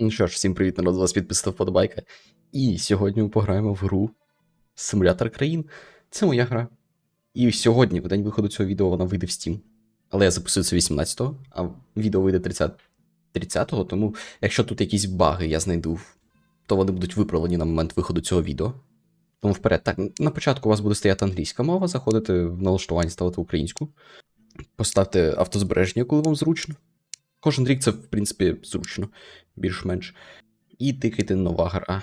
Ну що ж, всім привіт, народ, з вас підписав подобайка. І сьогодні ми пограємо в гру Симулятор країн. Це моя гра. І сьогодні, в день виходу цього відео, вона вийде в Steam. Але я записую це 18-го, а відео вийде 30 30-го, тому якщо тут якісь баги я знайду, то вони будуть виправлені на момент виходу цього відео. Тому вперед. Так, на початку у вас буде стояти англійська мова, заходите в налаштування, ставити українську. Поставте автозбереження, коли вам зручно. Кожен рік це, в принципі, зручно, більш-менш. І тикайте нова гра.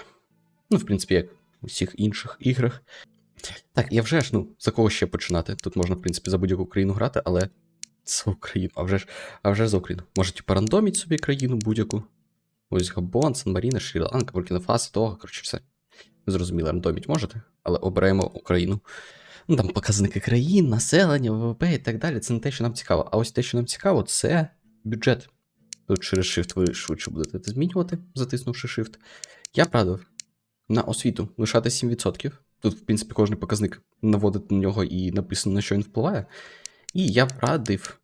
Ну, в принципі, як у всіх інших іграх. Так, я вже ж, ну, за кого ще починати? Тут можна, в принципі, за будь-яку країну грати, але за Україну, а вже ж, а вже ж за Україну. Можете порандоміть собі країну будь-яку. Ось Габон, Сан Маріна, Шрі-Ланка, Буркіна Фасо, того, коротше, все. Зрозуміло, рандоміть можете, але оберемо Україну. Ну, там показники країн, населення, ВВП і так далі. Це не те, що нам цікаво. А ось те, що нам цікаво, це бюджет. Тут через Shift ви швидше будете це змінювати, затиснувши Shift. Я б радив на освіту лишати 7%. Тут, в принципі, кожен показник наводить на нього і написано, на що він впливає. І я б радив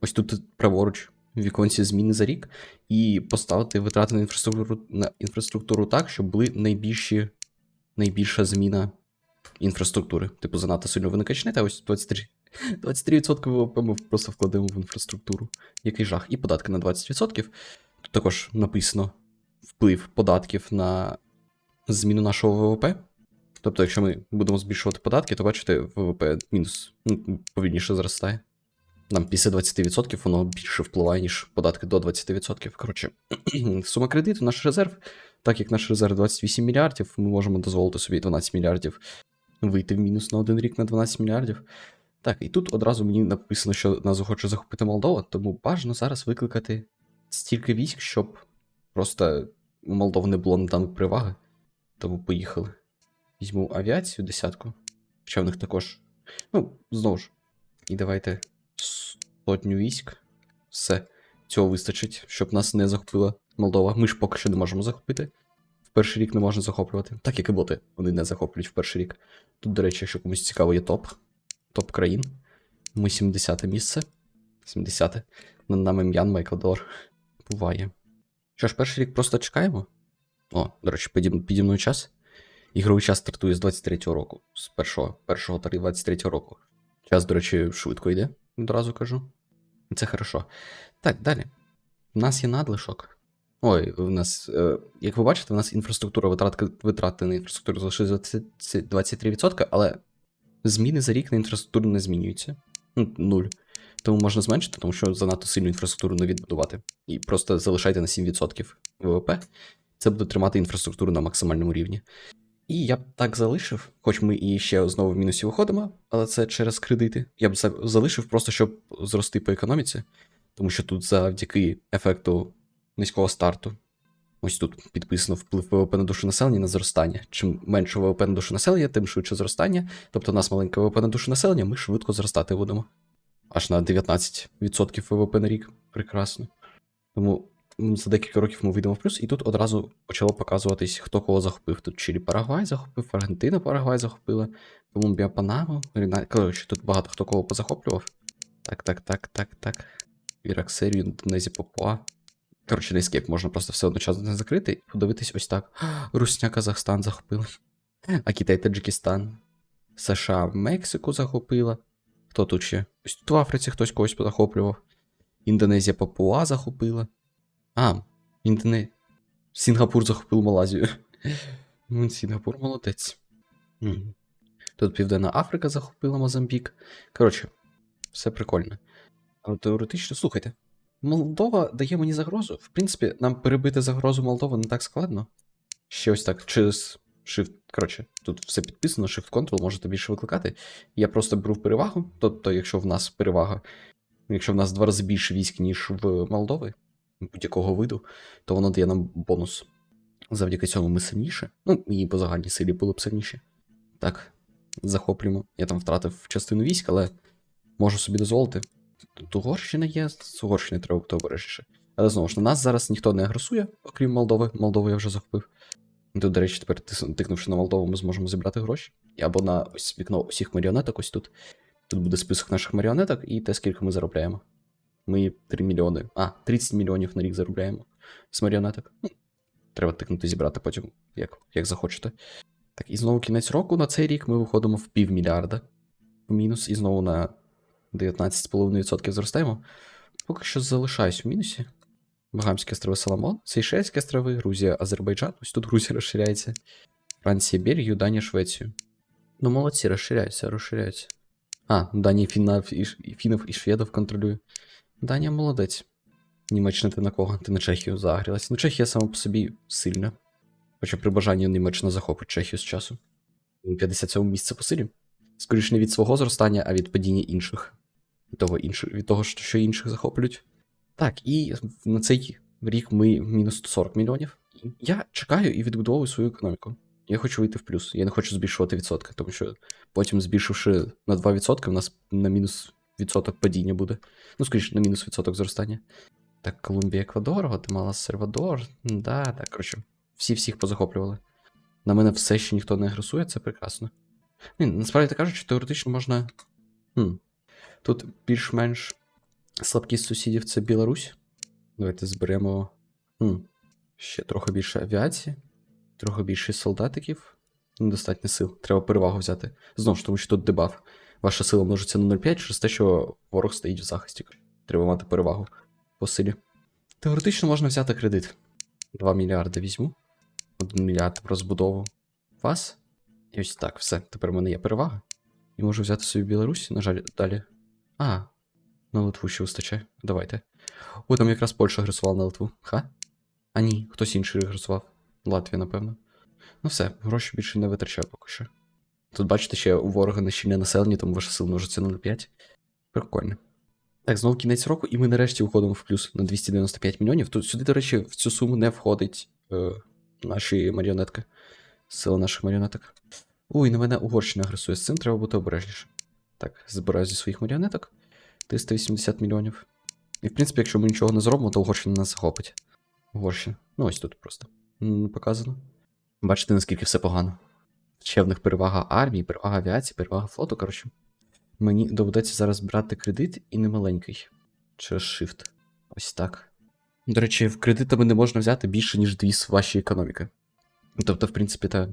ось тут праворуч в віконці зміни за рік, і поставити витрати на інфраструктуру на інфраструктуру так, щоб були найбільші, найбільша зміна інфраструктури. Типу, занадто сильно ви не качнете, ось 23. 23% ВВП ми просто вкладемо в інфраструктуру. Який жах. І податки на 20%. Тут також написано вплив податків на зміну нашого ВВП. Тобто, якщо ми будемо збільшувати податки, то бачите, ВВП мінус ну, повільніше зростає. Нам після 20% воно більше впливає, ніж податки до 20%. Коротше, сума кредиту, наш резерв, так як наш резерв 28 мільярдів, ми можемо дозволити собі 12 мільярдів вийти в мінус на один рік на 12 мільярдів. Так, і тут одразу мені написано, що нас хоче захопити Молдова, тому бажано зараз викликати стільки військ, щоб просто у Молдови не було наданої переваги. Тому поїхали. Візьму авіацію десятку. Хоча в них також. Ну, знову ж. І давайте сотню військ. Все. Цього вистачить, щоб нас не захопила Молдова. Ми ж поки що не можемо захопити. В перший рік не можна захоплювати. Так як і боти, вони не захоплюють в перший рік. Тут, до речі, якщо комусь цікаво, є топ. Топ країн. Ми 70 місце. 70. Над нами М'янма, Еквадор. Буває. Що ж, перший рік просто чекаємо. О, до речі, піді, мною час. Ігровий час стартує з 23-го року. З 1 1 та 23-го року. Час, до речі, швидко йде, одразу кажу. Це хорошо. Так, далі. У нас є надлишок. Ой, у нас, е, як ви бачите, у нас інфраструктура витратки, витрати на інфраструктуру залишилися 23%, але зміни за рік на інфраструктуру не змінюються. Ну, нуль. Тому можна зменшити, тому що занадто сильну інфраструктуру не відбудувати. І просто залишайте на 7% ВВП. Це буде тримати інфраструктуру на максимальному рівні. І я б так залишив, хоч ми і ще знову в мінусі виходимо, але це через кредити. Я б залишив просто, щоб зрости по економіці, тому що тут завдяки ефекту низького старту. Ось тут підписано вплив ВВП на душу населення на зростання. Чим менше ВВП на душу населення, тим швидше зростання. Тобто, у нас маленьке ВВП на душу населення, ми швидко зростати будемо. Аж на 19% ВВП на рік. Прекрасно. Тому за декілька років ми вийдемо в плюс, і тут одразу почало показуватись, хто кого захопив. Тут Чилі Парагвай захопив, Аргентина Парагвай захопила, Колумбія Панаму, Коротше, тут багато хто кого позахоплював. Так, так, так, так, так. Ірак, Серію, Індонезія, Папуа. Коротше, на ескейп можна просто все одночасно закрити і подивитись ось так. Русня Казахстан захопила. А Китай Таджикистан. США Мексику захопила. Хто тут ще? Ось тут в Африці хтось когось захоплював. Індонезія Папуа захопила. А, Індоне... Сінгапур захопив Малазію. Ну, Сінгапур молодець. Тут Південна Африка захопила Мозамбік. Коротше, все прикольно. Але теоретично, слухайте. Молдова дає мені загрозу. В принципі, нам перебити загрозу Молдови не так складно. Ще ось так, через Shift. Коротше, тут все підписано, Shift-Control можете більше викликати. Я просто беру перевагу. Тобто, якщо в нас перевага, якщо в нас два рази більше військ, ніж в Молдови, будь-якого виду, то воно дає нам бонус. Завдяки цьому ми сильніше. Ну, і по загальній силі були б сильніші. Так, захоплюємо. Я там втратив частину військ, але можу собі дозволити. Тут Угорщина є, з Угорщини треба бути обережніше. Але знову ж на нас зараз ніхто не агресує, окрім Молдови. Молдову я вже захопив. Тут, до речі, тепер тикнувши на Молдову, ми зможемо зібрати гроші. Або на ось вікно усіх маріонеток, ось тут. Тут буде список наших маріонеток і те, скільки ми заробляємо. Ми 3 мільйони. А, 30 мільйонів на рік заробляємо з маріонеток. Ну, Треба тикнути зібрати потім, як, як захочете. Так, і знову кінець року на цей рік ми виходимо в півмільярда в мінус, і знову на 19,5% зростаємо. Поки що залишаюсь в мінусі. Багамські острови Соломон, Сейшельські острови, Грузія, Азербайджан. Ось тут Грузія розширяється. Франція, Бельгію, Данія, Швецію. Ну, молодці, розширяються, розширяються. А, Данія фіннів і, Ш- і шведів контролює. Данія молодець. Німеччина ти на кого? Ти на Чехію загрілась. Ну, Чехія сама по собі сильна. Хоча при бажанні Німеччина захопить Чехію з часу. 57 місце по. Скоріше не від свого зростання, а від падіння інших. Від того, інших, від того що інших захоплюють. Так, і на цей рік ми мінус 140 мільйонів. Я чекаю і відбудовую свою економіку. Я хочу вийти в плюс. Я не хочу збільшувати відсотки, тому що потім, збільшивши на 2%, у нас на мінус відсоток падіння буде. Ну, скоріше, на мінус відсоток зростання. Так, Колумбія, Еквадор, Гватемала, Сальвадор. М, Да, так, коротше, всі всіх позахоплювали. На мене все ще ніхто не агресує, це прекрасно. Ні, насправді так кажучи, теоретично можна. Хм. Тут більш-менш слабкість сусідів це Білорусь. Давайте зберемо. Хм. Ще трохи більше авіації, трохи більше солдатиків. Недостатньо сил. Треба перевагу взяти. Знову ж тому, що тут дебаф. Ваша сила множиться на 0,5 через те, що ворог стоїть в захисті. Треба мати перевагу по силі. Теоретично можна взяти кредит. 2 мільярди візьму. 1 мільярд в розбудову вас. І ось так, все. Тепер в мене є перевага. І можу взяти собі Білорусь, на жаль, далі. А, на Литву ще вистачає. Давайте. О, там якраз Польща агресувала на Литву. Ха? А ні, хтось інший агресував. Латвія, напевно. Ну все, гроші більше не витрачаю поки що. Тут, бачите, ще у ворога нещільне населення, тому ваша сила множиться на 0,5. Прикольно. Так, знову кінець року, і ми нарешті виходимо в плюс на 295 мільйонів. Тут сюди, до речі, в цю суму не входить е, наші маріонетки. Сила наших маріонеток. Ой, на мене Угорщина агресує. З цим треба бути обережніше. Так, збираю зі своїх маріонеток 380 мільйонів. І в принципі, якщо ми нічого не зробимо, то Угорщина нас захопить. Угорщина. Ну, ось тут просто М, показано. Бачите, наскільки все погано. Ще в них перевага армії, перевага авіації, перевага флоту, коротше. Мені доведеться зараз брати кредит і не маленький. Через Shift. Ось так. До речі, в кредитами не можна взяти більше, ніж дві з вашої економіки. Тобто, в принципі, та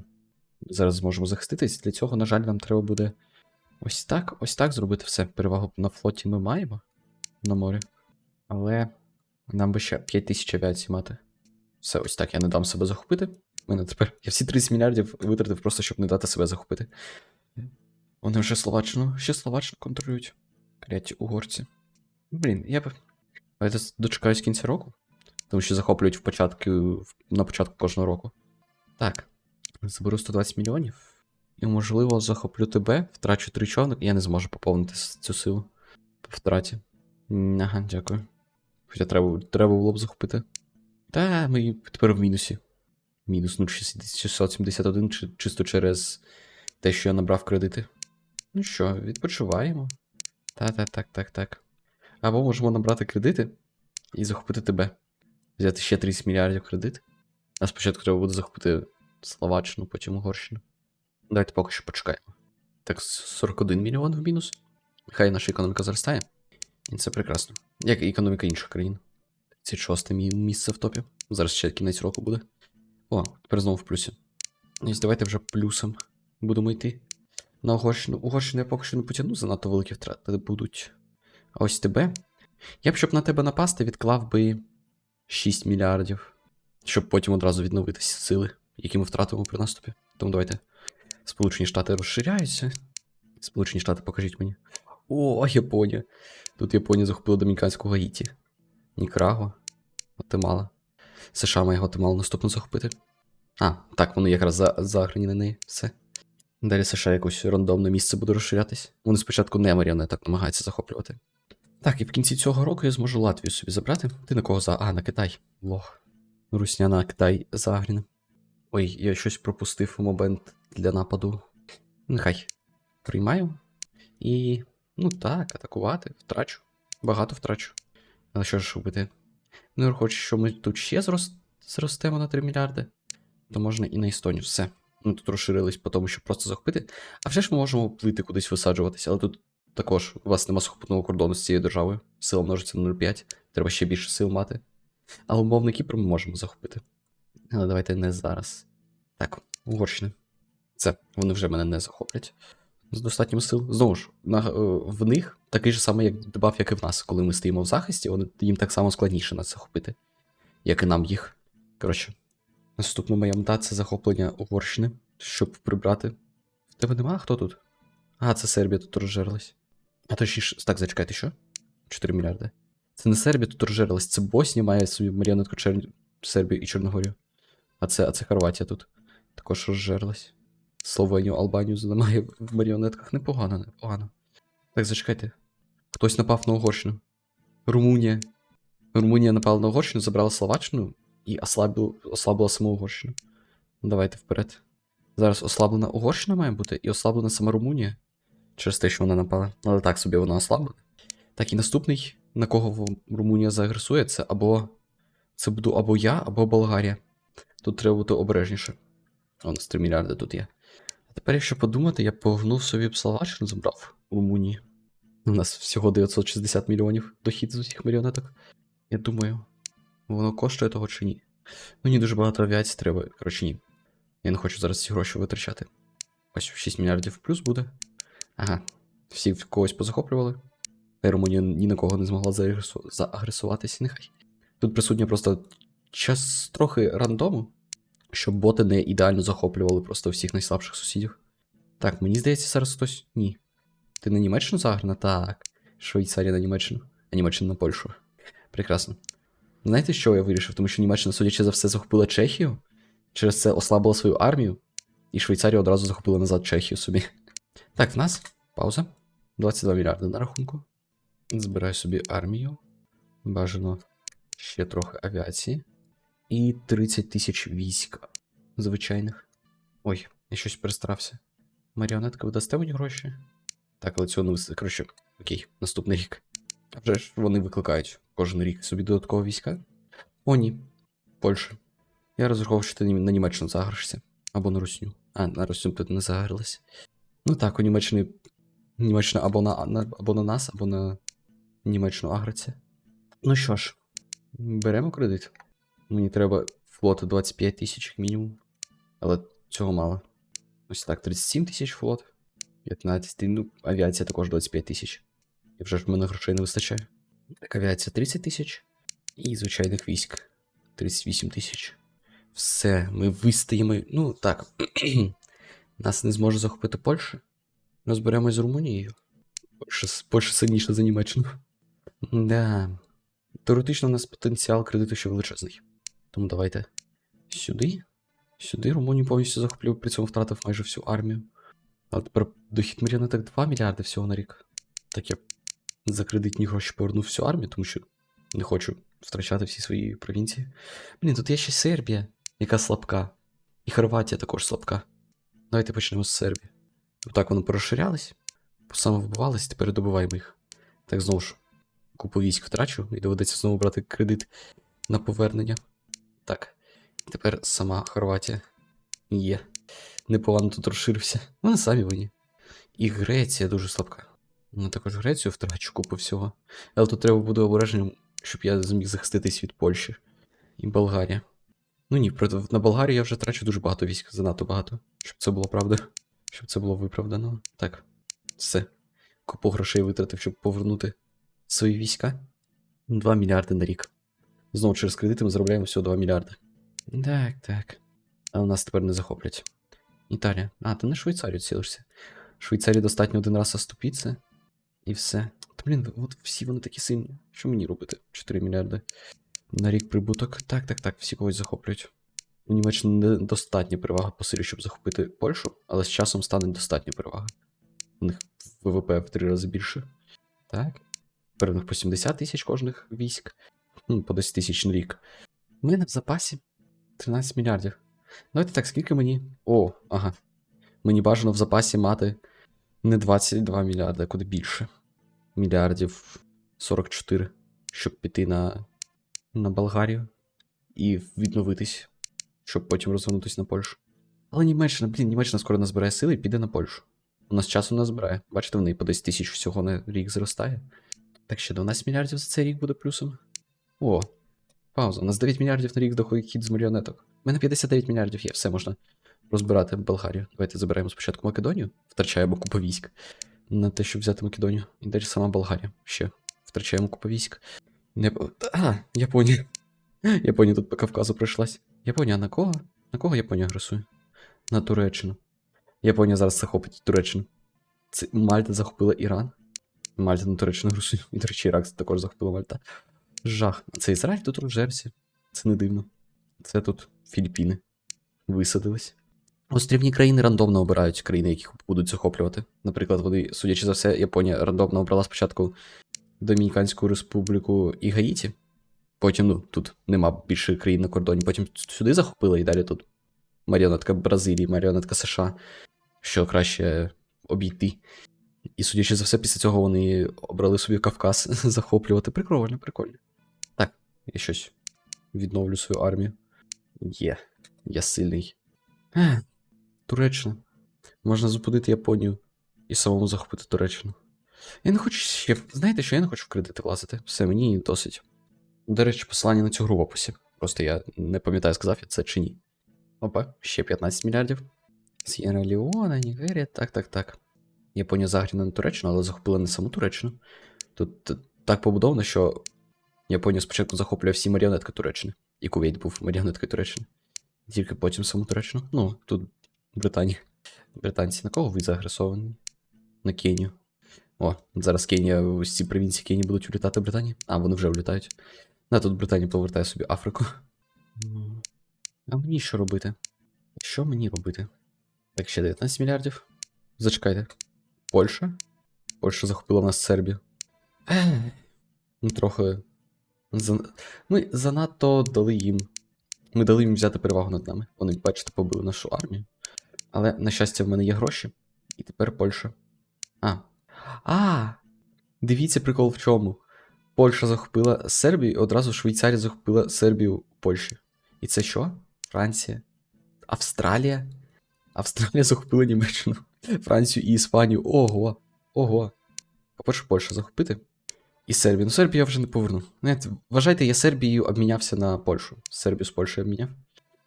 зараз зможемо захиститись. Для цього, на жаль, нам треба буде ось так, ось так зробити все. Перевагу на флоті ми маємо на морі. Але нам би ще 5 тисяч авіації мати. Все, ось так, я не дам себе захопити. Мене тепер. Я всі 30 мільярдів витратив просто, щоб не дати себе захопити. Вони вже Словаччину, ще Словаччину контролюють. Кляті угорці. Блін, я б. Давайте дочекаюсь кінця року. Тому що захоплюють в початку, на початку кожного року. Так. Заберу 120 мільйонів. І, можливо, захоплю тебе, втрачу три човник, я не зможу поповнити цю силу по втраті. Ага, дякую. Хоча треба, треба було б захопити. Та, ми тепер в мінусі. Мінус 0,671 чи, чисто через те, що я набрав кредити. Ну що, відпочиваємо. Та, та, так, так, так. Або можемо набрати кредити і захопити тебе. Взяти ще 30 мільярдів кредит. А спочатку треба буде захопити Словаччину, потім Угорщину. Давайте поки що почекаємо. Так, 41 мільйон в мінус. Хай наша економіка зростає. І це прекрасно. Як і економіка інших країн. 36 мі- місце в топі. Зараз ще кінець року буде. О, тепер знову в плюсі. Ось давайте вже плюсом будемо йти. На Угорщину. Угорщину я поки що не потягну, занадто великі втрати будуть. А ось тебе. Я б, щоб на тебе напасти, відклав би 6 мільярдів. Щоб потім одразу відновитись сили, які ми втратимо при наступі. Тому давайте. Сполучені Штати розширяються. Сполучені Штати, покажіть мені. О, Японія. Тут Японія захопила Домініканську Гаїті. Нікарагуа. Гватемала. США має Гватемалу наступно захопити. А, так, вони якраз за, заграні на неї. Все. Далі США якось рандомне місце буде розширятись. Вони спочатку не маріонеток намагаються захоплювати. Так, і в кінці цього року я зможу Латвію собі забрати. Ти на кого за. А, на Китай. Лох. Русня на Китай загріне. Ой, я щось пропустив у момент для нападу. Нехай. Приймаю. І. Ну так, атакувати. Втрачу. Багато втрачу. Але що ж робити? Ну, хоч що ми тут ще зрос... зростемо на 3 мільярди, то можна і на Естонію. Все. Ми тут розширились по тому, щоб просто захопити. А вже ж ми можемо плити кудись висаджуватися, але тут також у вас нема сухопутного кордону з цією державою. Сила множиться на 0,5. Треба ще більше сил мати. Але умовний ми можемо захопити. Але давайте не зараз. Так, Угорщина. Це, вони вже мене не захоплять. З достатнім сил. Знову ж, на, е, в них такий же самий як дебаф, як і в нас. Коли ми стоїмо в захисті, вони, їм так само складніше нас захопити, як і нам їх. Коротше, наступна моя мета це захоплення Угорщини, щоб прибрати. В тебе нема? Хто тут? А, це Сербія тут розжерлась. А точніше, так, зачекайте, що? 4 мільярди. Це не Сербія тут розжерлась, це Боснія має собі маріонетку Чер... Сербію і Чорногорію. А це, а це Хорватія тут. Також розжерлась. Словенію, Албанію замає в маріонетках. Непогано, непогано. Так, зачекайте. Хтось напав на Угорщину. Румунія. Румунія напала на Угорщину, забрала Словаччину і ослабила, ослабила саму Угорщину. Ну, давайте вперед. Зараз ослаблена Угорщина має бути і ослаблена сама Румунія. Через те, що вона напала. Але так собі вона ослаблена. Так, і наступний, на кого Румунія заагресує, це або. Це буду або я, або Болгарія. Тут треба бути обережніше. О, у нас 3 мільярди тут є. А тепер, якщо подумати, я погнув собі б Словаччину забрав у Румунії. У нас всього 960 мільйонів дохід з усіх маріонеток. Я думаю, воно коштує того чи ні. Мені дуже багато авіації треба. Коротше, ні. Я не хочу зараз ці гроші витрачати. Ось 6 мільярдів плюс буде. Ага. Всі когось позахоплювали. Та Румунія ні на кого не змогла заагресуватися, нехай. Тут присутня просто час трохи рандому, щоб боти не ідеально захоплювали просто всіх найслабших сусідів. Так, мені здається, зараз хтось. Ні. Ти на Німеччину заграна? Так. Швейцарія на Німеччину, а Німеччина на Польщу. Прекрасно. Знаєте, що я вирішив? Тому що Німеччина, судячи за все, захопила Чехію, через це ослабила свою армію, і Швейцарія одразу захопила назад Чехію собі. Так, в нас пауза. 22 мільярди на рахунку. Збираю собі армію. Бажано ще трохи авіації. І 30 тисяч військ звичайних. Ой, я щось перестарався. Маріонетка, ви дасте мені гроші? Так, але цього не вистачить. Коротше, окей, наступний рік. А вже ж вони викликають кожен рік собі додаткові війська. О, ні. Польща. Я розраховував, що ти на Німеччину загришся. Або на Русню. А, на Русню ти не загрилась. Ну так, у Німеччини. Німеччина або на, на, або на нас, або на Німеччину агриться. Ну що ж, беремо кредит. Мені треба флот 25 тисяч як мінімум. Але цього мало. Ось так, 37 тисяч флот. 15, ну, авіація також 25 тисяч. І вже ж в мене грошей не вистачає. Так, авіація 30 тисяч. І звичайних військ 38 тисяч. Все, ми вистаємо. Ну, так. Нас не зможе захопити Польща. Розберемось з Румунією. Польща, Польща сильніша за Німеччину. Да. Теоретично у нас потенціал кредиту ще величезний. Тому давайте сюди. Сюди Румунію повністю захоплював, при цьому втратив майже всю армію. Але тепер дохід маріонеток 2 мільярди всього на рік. Так я за кредитні гроші повернув всю армію, тому що не хочу втрачати всі свої провінції. Блін, тут є ще Сербія, яка слабка. І Хорватія також слабка. Давайте почнемо з Сербії. Отак вони порозширялись, самовбивались, тепер добиваємо їх. Так знову ж, купу військ втрачу, і доведеться знову брати кредит на повернення. Так. Тепер сама Хорватія є. Непогано тут розширився. Вони самі винні. І Греція дуже слабка. Ну також Грецію втрачу купу всього. Але тут треба буде обережним, щоб я зміг захиститись від Польщі. І Болгарія. Ну ні, на Болгарію я вже трачу дуже багато військ, занадто багато. Щоб це було правда. Щоб це було виправдано. Так. Все. Купу грошей витратив, щоб повернути свої війська. 2 мільярди на рік. Знову через кредити ми заробляємо всього 2 мільярди. Так, так. А у нас тепер не захоплять. Італія. А, ти на Швейцарію цілишся. Швейцарії достатньо один раз оступитися. І все. Та блін, от всі вони такі сильні. Що мені робити? 4 мільярди. На рік прибуток. Так, так, так, всі когось захоплюють. У Німеччині недостатня перевага по силі, щоб захопити Польщу, але з часом стане достатня перевага. У них ВВП в три рази більше. Так. Тепер у них по 70 тисяч кожних військ. Ну, по 10 тисяч на рік. У мене в запасі 13 мільярдів. Давайте так, скільки мені. О, ага. Мені бажано в запасі мати не 22 мільярди, а куди більше. Мільярдів 44, щоб піти на, на Болгарію і відновитись, щоб потім розвернутися на Польщу. Але Німеччина, блін, Німеччина скоро назбирає сили і піде на Польщу. У нас часу не збирає. Бачите, в неї по 10 тисяч всього на рік зростає. Так ще 12 мільярдів за цей рік буде плюсом. О, пауза. У нас 9 мільярдів на рік доходить хід з маріонеток. мене 59 мільярдів є, все можна розбирати Болгарію. Давайте забираємо спочатку Македонію, втрачаємо купу військ на те, щоб взяти Македонію. І далі сама Болгарія. Ще втрачаємо купу військ. Не... А, Японія. Японія тут по Кавказу пройшлась. Японія на кого? На кого Японія агресує? На Туреччину. Японія зараз захопить Туреччину. Це Мальта захопила Іран. Мальта на Туреччину агресує. І, до речі, Ірак також захопила Мальта. Жах. Це Ізраїль тут Джерсі. Це не дивно. Це тут Філіппіни. Висадились. Острівні країни рандомно обирають країни, яких будуть захоплювати. Наприклад, вони, судячи за все, Японія рандомно обрала спочатку Домініканську Республіку і Гаїті. Потім, ну, тут нема більше країн на кордоні. Потім сюди захопила і далі тут маріонетка Бразилії, маріонетка США, що краще обійти. І судячи за все, після цього вони обрали собі Кавказ захоплювати. Прикольно, прикольно. Я щось відновлю свою армію. Є, я сильний. Туреччина. Можна зупинити Японію і самому захопити Туреччину. Я не хочу ще. Знаєте, що я не хочу в кредити влазити. Все, мені досить. До речі, посилання на цю гру в описі. Просто я не пам'ятаю, сказав я це чи ні. Опа, ще 15 мільярдів. С'єра Леона, Нігерія, так, так, так. Японія загріна на Туреччину, але захопила не саму Туреччину. Тут так побудовано, що Японія спочатку захоплює всі маріонетки Туреччини. І Кувейт був маріонеткою Туреччини. Тільки потім саму Туреччину. Ну, тут Британія. Британці на кого ви заагресовані? На Кенію. О, зараз Кенія, ось ці провінції Кенії будуть влітати в Британію. А, вони вже влітають. На тут Британія повертає собі Африку. Ну, А мені що робити? Що мені робити? Так, ще 19 мільярдів. Зачекайте. Польща? Польща захопила в нас Сербію. Ну, трохи. Ми занадто дали їм. Ми дали їм взяти перевагу над нами. Вони, бачите, побили нашу армію. Але, на щастя, в мене є гроші. І тепер Польща. А. А! Дивіться прикол в чому. Польща захопила Сербію, і одразу Швейцарія захопила Сербію у Польщі. І це що? Франція? Австралія? Австралія захопила Німеччину, Францію і Іспанію. Ого! Ого. По-перше, Польща захопити. І Сербію. Ну, Сербію я вже не поверну. Знаєте, вважайте, я Сербією обмінявся на Польщу. Сербію з Польщею обміняв.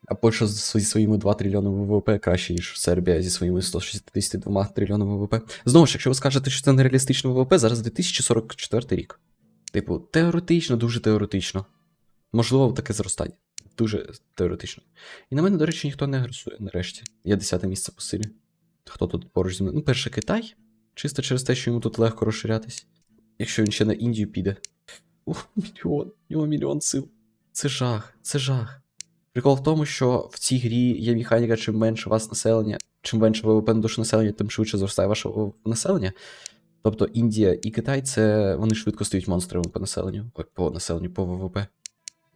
А Польща зі своїми 2 трильйонами ВВП краще, ніж Сербія зі своїми 162 трильйонами ВВП. Знову ж, якщо ви скажете, що це нереалістично ВВП, зараз 2044 рік. Типу, теоретично, дуже теоретично. Можливо, таке зростання. Дуже теоретично. І на мене, до речі, ніхто не агресує нарешті. Я 10 місце по силі. Хто тут поруч зі мною? Ну, перше Китай. Чисто через те, що йому тут легко розширятись. Якщо він ще на Індію піде. Ух, мільйон, у нього мільйон сил. Це жах, це жах. Прикол в тому, що в цій грі є механіка, чим менше у вас населення, чим менше ВВП на душу населення, тим швидше зростає ваше населення. Тобто Індія і Китай це вони швидко стають монстрами по населенню. По населенню, по ВВП.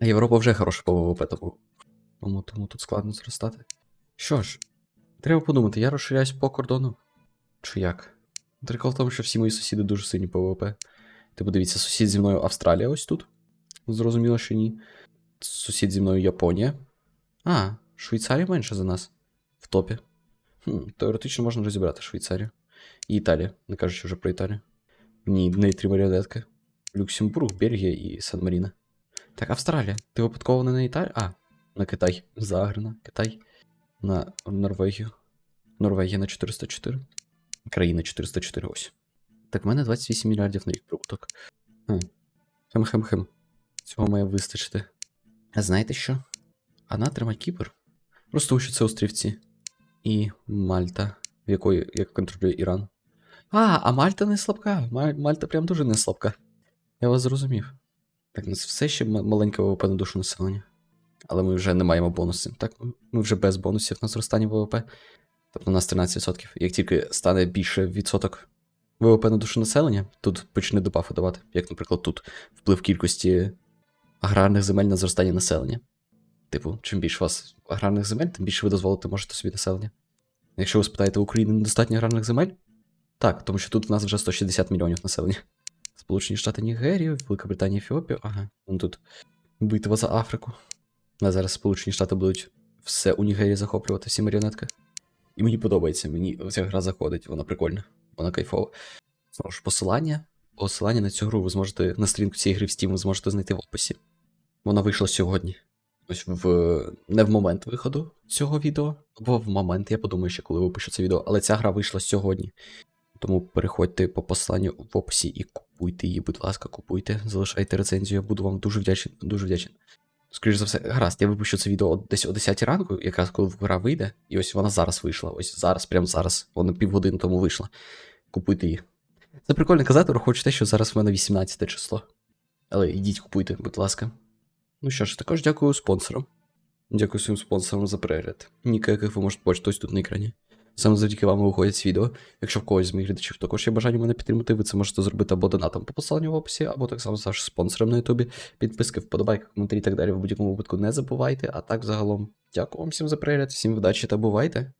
А Європа вже хороша по ВВП, тому, тому, тому тут складно зростати. Що ж, треба подумати, я розширяюсь по кордону. Чи як? Прикол в тому, що всі мої сусіди дуже сильні по ВВП. Ти подивіться, сусід зі мною Австралія ось тут. Зрозуміло, що ні. Сусід зі мною Японія. А, Швейцарія менше за нас. В топі. Хм, теоретично можна розібрати Швейцарію. І Італія, не кажучи вже про Італію. Ні, не три маріонетки. Люксембург, Бельгія і Сан-Маріно. Так, Австралія. Ти випадково не на Італію? А, на Китай. Заграна, Китай. На Норвегію. Норвегія на 404. Країна 404 ось. Так, в мене 28 мільярдів на рік прибуток. Хем-хем-хем. Цього має вистачити. А знаєте що? А на тримай Кіпр. Просто тому, що це острівці. І Мальта, в якої як контролює Іран. А, а Мальта не слабка. Мальта прям дуже не слабка. Я вас зрозумів. Так, у нас все ще маленьке ВВП на душу населення. Але ми вже не маємо бонусів. Так, ми вже без бонусів на зростання ВВП. Тобто у нас 13%. Як тільки стане більше відсоток ВВП на душу населення, тут почне добафи давати, як, наприклад, тут вплив кількості аграрних земель на зростання населення. Типу, чим більше у вас аграрних земель, тим більше ви дозволите можете собі населення. Якщо ви спитаєте, в Україні недостатньо аграрних земель? Так, тому що тут в нас вже 160 мільйонів населення. Сполучені Штати Нігерію, Велика Британія, Ефіопію. Ага, вон тут битва за Африку. А зараз Сполучені Штати будуть все у Нігерії захоплювати, всі маріонетки. І мені подобається, мені ця гра заходить, вона прикольна, вона кайфова. Знову ж посилання. Посилання на цю гру ви зможете на сторінку цієї гри в Steam ви зможете знайти в описі. Вона вийшла сьогодні. ось в не в момент виходу цього відео, або в момент, я подумаю, ще коли випущу це відео, але ця гра вийшла сьогодні. Тому переходьте по посиланню в описі і купуйте її, будь ласка, купуйте, залишайте рецензію, я буду вам дуже вдячний, дуже вдячний. Скоріше за все, гаразд, я випущу це відео десь о 10 ранку, якраз коли гра вийде, і ось вона зараз вийшла. Ось зараз, прямо зараз. Вона півгодини тому вийшла. Купуйте її. Це прикольно казати, хоч те, що зараз в мене 18 число. Але йдіть купуйте, будь ласка. Ну що ж, також дякую спонсорам. Дякую своїм спонсорам за перегляд. Ніка, яких ви можете бачити ось тут на екрані. Саме завдяки вам виходять відео. Якщо в когось з моїх глядачів також є бажання мене підтримати, ви це можете зробити або донатом по посиланню в описі, або так само стати спонсором на Ютубі. Підписки, вподобайки, коментарі і так далі в будь-якому випадку не забувайте. А так загалом, дякую вам всім за перегляд, всім вдачі та бувайте!